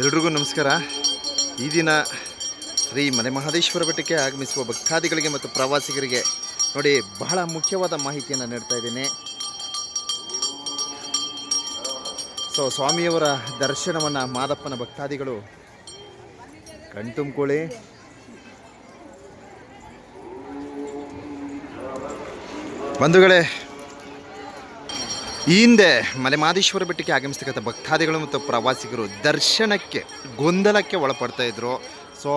ಎಲ್ರಿಗೂ ನಮಸ್ಕಾರ. ಈ ದಿನ ಶ್ರೀ ಮನೆ ಮಹದೇಶ್ವರ ಬೆಟ್ಟಕ್ಕೆ ಆಗಮಿಸುವ ಭಕ್ತಾದಿಗಳಿಗೆ ಮತ್ತು ಪ್ರವಾಸಿಗರಿಗೆ ನೋಡಿ ಬಹಳ ಮುಖ್ಯವಾದ ಮಾಹಿತಿಯನ್ನು ನೀಡ್ತಾ ಇದ್ದೀನಿ. ಸೊ ಸ್ವಾಮಿಯವರ ದರ್ಶನವನ್ನು ಮಾದಪ್ಪನ ಭಕ್ತಾದಿಗಳು ಕಣ್ತುಂಬ್ಕೊಳ್ಳಿ. ಬಂಧುಗಳೇ ಈ ಹಿಂದೆ ಮಲೆಮಾದೇಶ್ವರ ಬೆಟ್ಟಕ್ಕೆ ಆಗಮಿಸ್ತಕ್ಕಂಥ ಭಕ್ತಾದಿಗಳು ಮತ್ತು ಪ್ರವಾಸಿಗರು ದರ್ಶನಕ್ಕೆ, ಗೊಂದಲಕ್ಕೆ ಒಳಪಡ್ತಾ ಇದ್ರು. ಸೊ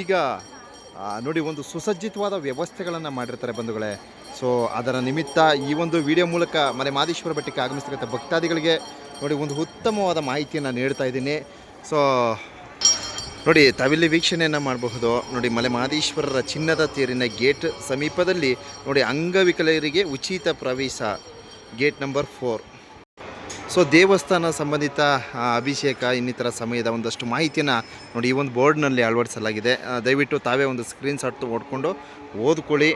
ಈಗ ನೋಡಿ ಒಂದು ಸುಸಜ್ಜಿತವಾದ ವ್ಯವಸ್ಥೆಗಳನ್ನು ಮಾಡಿರ್ತಾರೆ ಬಂಧುಗಳೇ. ಸೊ ಅದರ ನಿಮಿತ್ತ ಈ ಒಂದು ವಿಡಿಯೋ ಮೂಲಕ ಮಲೆಮಾದೇಶ್ವರ ಬೆಟ್ಟಕ್ಕೆ ಆಗಮಿಸ್ತಕ್ಕಂಥ ಭಕ್ತಾದಿಗಳಿಗೆ ನೋಡಿ ಒಂದು ಉತ್ತಮವಾದ ಮಾಹಿತಿಯನ್ನು ನೀಡ್ತಾ ಇದ್ದೀನಿ. ಸೊ ನೋಡಿ, ತಾವಿಲ್ಲಿ ವೀಕ್ಷಣೆಯನ್ನು ಮಾಡಬಹುದು. ನೋಡಿ ಮಲೆ ಮಹದೇಶ್ವರರ ಚಿನ್ನದ ತೇರಿನ ಗೇಟ್ ಸಮೀಪದಲ್ಲಿ ನೋಡಿ ಅಂಗವಿಕಲರಿಗೆ ಉಚಿತ ಪ್ರವೇಶ ಗೇಟ್ ನಂಬರ್ ಫೋರ್. ಸೊ, ದೇವಸ್ಥಾನ ಸಂಬಂಧಿತ ಅಭಿಷೇಕ ಇನ್ನಿತರ ಸಮಯದ ಒಂದಷ್ಟು ಮಾಹಿತಿಯನ್ನು ನೋಡಿ ಈ ಒಂದು ಬೋರ್ಡ್ನಲ್ಲಿ ಅಳವಡಿಸಲಾಗಿದೆ. ದಯವಿಟ್ಟು ತಾವೇ ಒಂದು ಸ್ಕ್ರೀನ್ ಶಾಟ್ ಓಡ್ಕೊಂಡು ಓದ್ಕೊಳ್ಳಿ.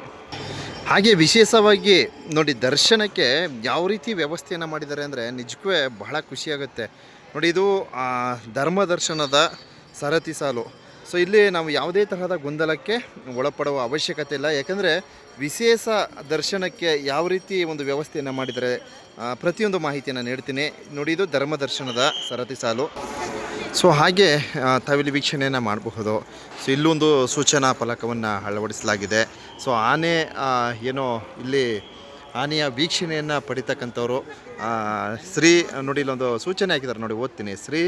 ಹಾಗೆ ವಿಶೇಷವಾಗಿ ನೋಡಿ ದರ್ಶನಕ್ಕೆ ಯಾವ ರೀತಿ ವ್ಯವಸ್ಥೆಯನ್ನು ಮಾಡಿದ್ದಾರೆ ಅಂದರೆ ನಿಜಕ್ಕೂ ಬಹಳ ಖುಷಿಯಾಗುತ್ತೆ ನೋಡಿ ಇದು ಧರ್ಮ ದರ್ಶನದ ಸರತಿ ಸಾಲು. ಸೊ ಇಲ್ಲಿ ನಾವು ಯಾವುದೇ ತರಹದ ಗೊಂದಲಕ್ಕೆ ಒಳಪಡುವ ಅವಶ್ಯಕತೆ ಇಲ್ಲ. ಯಾಕಂದರೆ ವಿಶೇಷ ದರ್ಶನಕ್ಕೆ ಯಾವ ರೀತಿ ಒಂದು ವ್ಯವಸ್ಥೆಯನ್ನು ಮಾಡಿದರೆ ಪ್ರತಿಯೊಂದು ಮಾಹಿತಿಯನ್ನು ನೀಡ್ತೀನಿ. ನೋಡಿ, ಇದು ಧರ್ಮ ದರ್ಶನದ ಸರತಿ ಸಾಲು. ಸೊ ಹಾಗೆ ತಾವಿಲ್ಲಿ ವೀಕ್ಷಣೆಯನ್ನು ಮಾಡಬಹುದು. ಸೊ ಇಲ್ಲೊಂದು ಸೂಚನಾ ಫಲಕವನ್ನು ಅಳವಡಿಸಲಾಗಿದೆ. ಸೊ ಆನೆ ಏನೋ ಇಲ್ಲಿ ಆನೆಯ ವೀಕ್ಷಣೆಯನ್ನು ಪಡಿತಕ್ಕಂಥವ್ರು ಶ್ರೀ, ನೋಡಿ ಇಲ್ಲೊಂದು ಸೂಚನೆ ಹಾಕಿದ್ದಾರೆ ನೋಡಿ, ಓದ್ತೀನಿ. ಶ್ರೀ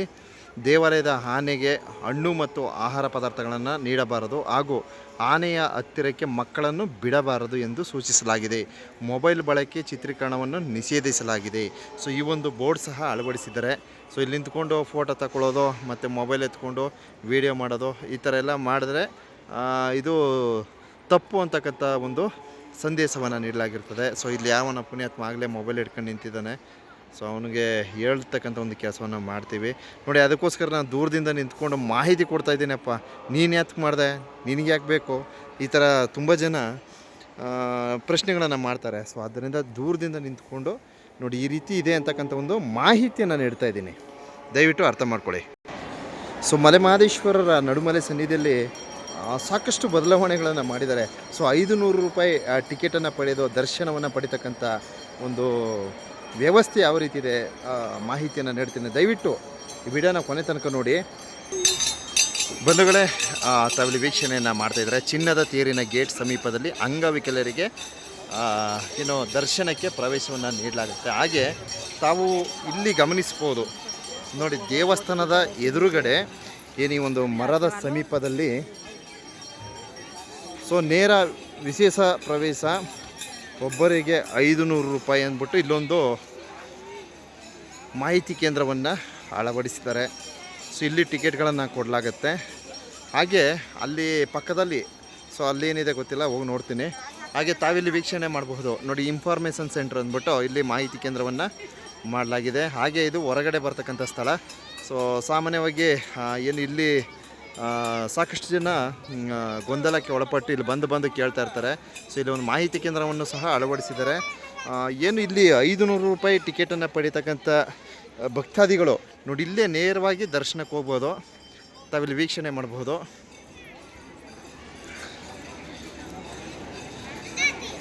ದೇವಾಲಯದ ಆನೆಗೆ ಹಣ್ಣು ಮತ್ತು ಆಹಾರ ಪದಾರ್ಥಗಳನ್ನು ನೀಡಬಾರದು ಹಾಗೂ ಆನೆಯ ಹತ್ತಿರಕ್ಕೆ ಮಕ್ಕಳನ್ನು ಬಿಡಬಾರದು ಎಂದು ಸೂಚಿಸಲಾಗಿದೆ. ಮೊಬೈಲ್ ಬಳಕೆ ಚಿತ್ರೀಕರಣವನ್ನು ನಿಷೇಧಿಸಲಾಗಿದೆ. ಸೊ, ಈ ಒಂದು ಬೋರ್ಡ್ ಸಹ ಅಳವಡಿಸಿದ್ದಾರೆ. ಸೊ, ಇಲ್ಲಿ ನಿಂತ್ಕೊಂಡು ಫೋಟೋ ತಗೊಳ್ಳೋದು ಮತ್ತು ಮೊಬೈಲ್ ಎತ್ಕೊಂಡು ವೀಡಿಯೋ ಮಾಡೋದು, ಈ ಥರ ಎಲ್ಲ ಮಾಡಿದ್ರೆ ಇದು ತಪ್ಪು ಅಂತಕ್ಕಂಥ ಒಂದು ಸಂದೇಶವನ್ನು ನೀಡಲಾಗಿರ್ತದೆ. ಸೊ, ಇಲ್ಲಿ ಯಾವನ ಪುಣ್ಯಾತ್ಮ ಆಗಲೇ ಮೊಬೈಲ್ ಹಿಡ್ಕೊಂಡು ನಿಂತಿದ್ದಾನೆ. ಸೊ ಅವನಿಗೆ ಹೇಳ್ತಕ್ಕಂಥ ಒಂದು ಕೆಲಸವನ್ನು ಮಾಡ್ತೀವಿ. ನೋಡಿ, ಅದಕ್ಕೋಸ್ಕರ ನಾನು ದೂರದಿಂದ ನಿಂತ್ಕೊಂಡು ಮಾಹಿತಿ ಕೊಡ್ತಾ ಇದ್ದೀನಪ್ಪ. ನೀನು ಯಾಕೆ ಮಾಡಿದೆ? ನಿನಗೆ ಯಾಕೆ ಬೇಕು? ಈ ಥರ ತುಂಬ ಜನ ಪ್ರಶ್ನೆಗಳನ್ನು ಮಾಡ್ತಾರೆ. ಸೊ ಆದ್ದರಿಂದ ದೂರದಿಂದ ನಿಂತ್ಕೊಂಡು ನೋಡಿ, ಈ ರೀತಿ ಇದೆ ಅಂತಕ್ಕಂಥ ಒಂದು ಮಾಹಿತಿಯನ್ನು ನೀಡ್ತಾ ಇದ್ದೀನಿ. ದಯವಿಟ್ಟು ಅರ್ಥ ಮಾಡ್ಕೊಳ್ಳಿ. ಸೊ ಮಲೆಮಹದೇಶ್ವರರ ನಡುಮಲೆ ಸನ್ನಿಧಿಯಲ್ಲಿ ಸಾಕಷ್ಟು ಬದಲಾವಣೆಗಳನ್ನು ಮಾಡಿದ್ದಾರೆ. ಸೊ ಐದು ನೂರು ರೂಪಾಯಿ ಟಿಕೆಟನ್ನು ಪಡೆದು ದರ್ಶನವನ್ನು ಪಡಿತಕ್ಕಂಥ ಒಂದು ವ್ಯವಸ್ಥೆ ಯಾವ ರೀತಿ ಇದೆ ಮಾಹಿತಿಯನ್ನು ನೀಡ್ತೀನಿ. ದಯವಿಟ್ಟು ಈ ವಿಡಿಯೋನ ಕೊನೆ ತನಕ ನೋಡಿ. ಬಂಧುಗಳೇ ತಾವಿಲ್ಲಿ ವೀಕ್ಷಣೆಯನ್ನು ಮಾಡ್ತಾಯಿದ್ದಾರೆ ಚಿನ್ನದ ತೇರಿನ ಗೇಟ್ ಸಮೀಪದಲ್ಲಿ ಅಂಗವಿಕಲರಿಗೆ ಏನು ದರ್ಶನಕ್ಕೆ ಪ್ರವೇಶವನ್ನು ನೀಡಲಾಗುತ್ತೆ. ಹಾಗೆ ತಾವು ಇಲ್ಲಿ ಗಮನಿಸ್ಬೋದು. ನೋಡಿ, ದೇವಸ್ಥಾನದ ಎದುರುಗಡೆ ಏನು ಒಂದು ಮರದ ಸಮೀಪದಲ್ಲಿ, ಸೊ, ನೇರ ವಿಶೇಷ ಪ್ರವೇಶ ಒಬ್ಬರಿಗೆ ಐದು ನೂರು ರೂಪಾಯಿ ಅಂದ್ಬಿಟ್ಟು ಇಲ್ಲೊಂದು ಮಾಹಿತಿ ಕೇಂದ್ರವನ್ನು ಅಳವಡಿಸ್ತಾರೆ ಸೊ ಇಲ್ಲಿ ಟಿಕೆಟ್ಗಳನ್ನು ಕೊಡಲಾಗತ್ತೆ. ಹಾಗೆ ಅಲ್ಲಿ ಪಕ್ಕದಲ್ಲಿ ಸೊ ಅಲ್ಲೇನಿದೆ ಗೊತ್ತಿಲ್ಲ, ಹೋಗಿ ನೋಡ್ತೀನಿ. ಹಾಗೆ ತಾವಿಲ್ಲಿ ವೀಕ್ಷಣೆ ಮಾಡಬಹುದು. ನೋಡಿ ಇನ್ಫಾರ್ಮೇಷನ್ ಸೆಂಟರ್ ಅಂದ್ಬಿಟ್ಟು ಇಲ್ಲಿ ಮಾಹಿತಿ ಕೇಂದ್ರವನ್ನು ಮಾಡಲಾಗಿದೆ. ಹಾಗೆ ಇದು ಹೊರಗಡೆ ಬರ್ತಕ್ಕಂಥ ಸ್ಥಳ. ಸೊ ಸಾಮಾನ್ಯವಾಗಿ ಏನು ಇಲ್ಲಿ ಸಾಕಷ್ಟು ಜನ ಗೊಂದಲಕ್ಕೆ ಒಳಪಟ್ಟು ಇಲ್ಲಿ ಬಂದು ಬಂದು ಕೇಳ್ತಾ ಇರ್ತಾರೆ. ಸೊ ಇಲ್ಲಿ ಒಂದು ಮಾಹಿತಿ ಕೇಂದ್ರವನ್ನು ಸಹ ಅಳವಡಿಸಿದ್ದಾರೆ. ಏನು ಇಲ್ಲಿ ಐದು ನೂರು ರೂಪಾಯಿ ಟಿಕೆಟನ್ನು ಪಡಿತಕ್ಕಂಥ ಭಕ್ತಾದಿಗಳು ನೋಡಿ, ಇಲ್ಲೇ ನೇರವಾಗಿ ದರ್ಶನಕ್ಕೆ ಹೋಗ್ಬೋದು. ತಾವಿಲ್ಲಿ ವೀಕ್ಷಣೆ ಮಾಡ್ಬೋದು.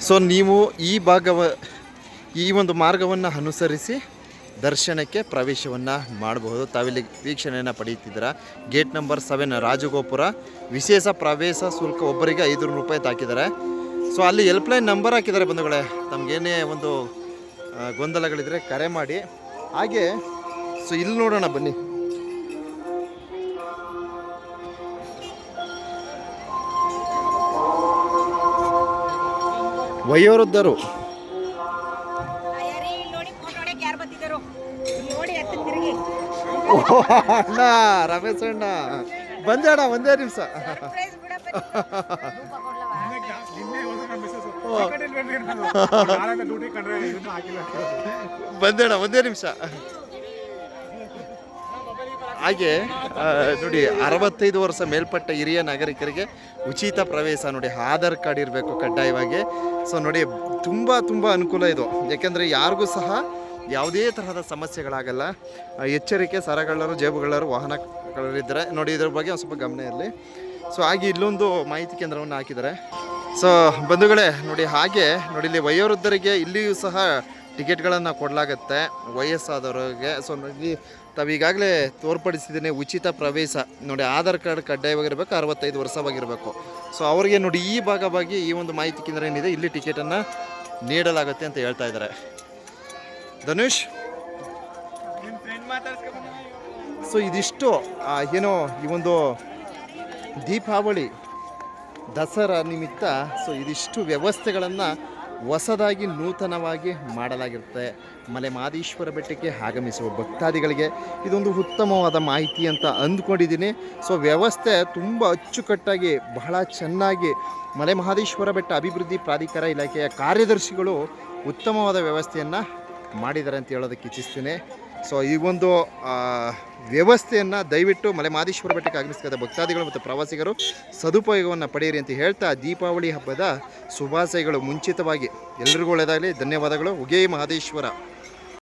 ಸೊ ನೀವು ಈ ಭಾಗವ, ಈ ಒಂದು ಮಾರ್ಗವನ್ನು ಅನುಸರಿಸಿ ದರ್ಶನಕ್ಕೆ ಪ್ರವೇಶವನ್ನು ಮಾಡಬಹುದು. ತಾವಿಲ್ಲಿ ವೀಕ್ಷಣೆಯನ್ನು ಪಡೆಯುತ್ತಿದ್ದೀರಾ? Gate number seven Rajagopura. ವಿಶೇಷ ಪ್ರವೇಶ ಶುಲ್ಕ ಒಬ್ಬರಿಗೆ ಐದುನೂರು ರೂಪಾಯಿ ತಾಕಿದ್ದಾರೆ. ಸೊ ಅಲ್ಲಿ ಹೆಲ್ಪ್ಲೈನ್ ನಂಬರ್ ಹಾಕಿದ್ದಾರೆ ಬಂಧುಗಳೇ. ತಮಗೇನೇ ಒಂದು ಗೊಂದಲಗಳಿದ್ರೆ ಕರೆ ಮಾಡಿ. ಹಾಗೆ ಸೊ ಇಲ್ಲಿ ನೋಡೋಣ ಬನ್ನಿ. ವಯೋವೃದ್ಧರು. ಅಣ್ಣ ರಮೇಶ್ ಅಣ್ಣ. ಬಂದೆ ಅಣ್ಣ ಒಂದೇ ನಿಮಿಷ. ಬಂದೇಣ? ಬಂದೆ ಅಣ್ಣ ಒಂದೇ ನಿಮಿಷ. ಹಾಗೆ ನೋಡಿ ಅರವತ್ತೈದು ವರ್ಷ ಮೇಲ್ಪಟ್ಟ ಹಿರಿಯ ನಾಗರಿಕರಿಗೆ ಉಚಿತ ಪ್ರವೇಶ ನೋಡಿ ಆಧಾರ್ ಕಾರ್ಡ್ ಇರಬೇಕು ಕಡ್ಡಾಯವಾಗಿ. ಸೊ ನೋಡಿ ತುಂಬ ತುಂಬ ಅನುಕೂಲ ಇದು. ಯಾಕೆಂದರೆ ಯಾರಿಗೂ ಸಹ ಯಾವುದೇ ತರಹದ ಸಮಸ್ಯೆಗಳಾಗಲ್ಲ. ಎಚ್ಚರಿಕೆ, ಸರಗಳ್ಳರು ಜೇಬುಗಳರು ವಾಹನಗಳಿದ್ದರೆ ನೋಡಿ, ಇದ್ರ ಬಗ್ಗೆ ಒಂದು ಸ್ವಲ್ಪ ಗಮನ ಇರಲಿ. ಸೊ ಹಾಗೆ ಇಲ್ಲೊಂದು ಮಾಹಿತಿ ಕೇಂದ್ರವನ್ನು ಹಾಕಿದ್ದಾರೆ. ಸೊ ಬಂಧುಗಳೇ, ನೋಡಿ, ಹಾಗೆ, ನೋಡಿ, ಇಲ್ಲಿ ವಯೋವೃದ್ಧರಿಗೆ ಇಲ್ಲಿಯೂ ಸಹ ಟಿಕೆಟ್ಗಳನ್ನು ಕೊಡಲಾಗತ್ತೆ. ವಯಸ್ಸಾದವರಿಗೆ. ಸೊ ಇಲ್ಲಿ ತಾವು ಈಗಾಗಲೇ ತೋರ್ಪಡಿಸಿದ್ದೀನಿ ಉಚಿತ ಪ್ರವೇಶ. ನೋಡಿ, ಆಧಾರ್ ಕಾರ್ಡ್ ಕಡ್ಡಾಯವಾಗಿರಬೇಕು, ಅರವತ್ತೈದು ವರ್ಷವಾಗಿರಬೇಕು. ಸೊ ಅವರಿಗೆ ನೋಡಿ, ಈ ಭಾಗವಾಗಿ ಈ ಒಂದು ಮಾಹಿತಿ ಕೇಂದ್ರ ಏನಿದೆ, ಇಲ್ಲಿ ಟಿಕೆಟನ್ನು ನೀಡಲಾಗುತ್ತೆ ಅಂತ ಹೇಳ್ತಾ ಇದ್ದಾರೆ. ಧನುಷ್? ಸೊ ಇದಿಷ್ಟು ಏನೋ, ಈ ಒಂದು ದೀಪಾವಳಿ, ದಸರಾ ನಿಮಿತ್ತ ಸೊ ಇದಿಷ್ಟು ವ್ಯವಸ್ಥೆಗಳನ್ನು ಹೊಸದಾಗಿ ನೂತನವಾಗಿ ಮಾಡಲಾಗಿರುತ್ತೆ. ಮಲೆ ಮಾದೇಶ್ವರ ಬೆಟ್ಟಕ್ಕೆ ಆಗಮಿಸುವ ಭಕ್ತಾದಿಗಳಿಗೆ ಇದೊಂದು ಉತ್ತಮವಾದ ಮಾಹಿತಿ ಅಂತ ಅಂದ್ಕೊಂಡಿದ್ದೀನಿ. ಸೊ ವ್ಯವಸ್ಥೆ ತುಂಬ ಅಚ್ಚುಕಟ್ಟಾಗಿ, ಬಹಳ ಚೆನ್ನಾಗಿ ಮಲೆ ಮಹಾದೇಶ್ವರ ಬೆಟ್ಟ ಅಭಿವೃದ್ಧಿ ಪ್ರಾಧಿಕಾರ ಇಲಾಖೆಯ ಕಾರ್ಯದರ್ಶಿಗಳು ಉತ್ತಮವಾದ ವ್ಯವಸ್ಥೆಯನ್ನು ಮಾಡಿದ್ದಾರೆ ಅಂತ ಹೇಳೋದಕ್ಕೆ ಇಚ್ಛಿಸ್ತೀನಿ. ಸೊ ಈ ಒಂದು ವ್ಯವಸ್ಥೆಯನ್ನು ದಯವಿಟ್ಟು ಮಲೆ ಮಾದೇಶ್ವರ ಬೆಟ್ಟಕ್ಕೆ ಆಗಮಿಸಿದ ಭಕ್ತಾದಿಗಳು ಮತ್ತು ಪ್ರವಾಸಿಗರು ಸದುಪಯೋಗವನ್ನು ಪಡೆಯಿರಿ ಅಂತ ಹೇಳ್ತಾ ದೀಪಾವಳಿ ಹಬ್ಬದ ಶುಭಾಶಯಗಳು ಮುಂಚಿತವಾಗಿ. ಎಲ್ರಿಗೂ ಒಳ್ಳೆಯದಾಗಲಿ ಧನ್ಯವಾದಗಳು. ಉಗೇ ಮಹದೇಶ್ವರ